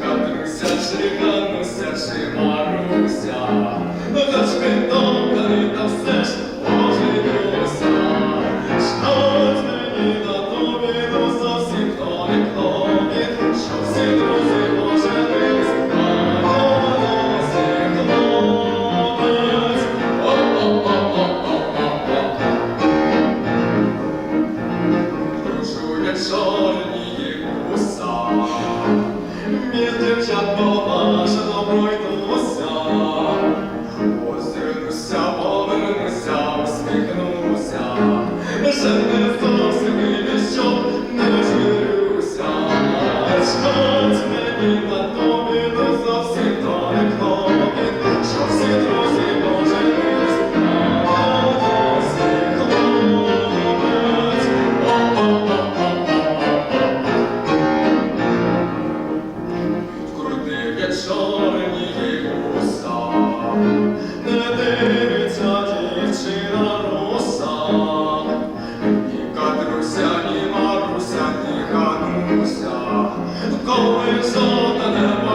Катруся, Гануся, чи Маруся, дочки добрий, та все ж поженюся. Що мені на тобі, ну зовсім то не тобі, що всі друзі поженились, на голосі хлопець. О-о-о-о-о-о-о. Дружує чорні. Повернуся, усміхнуся,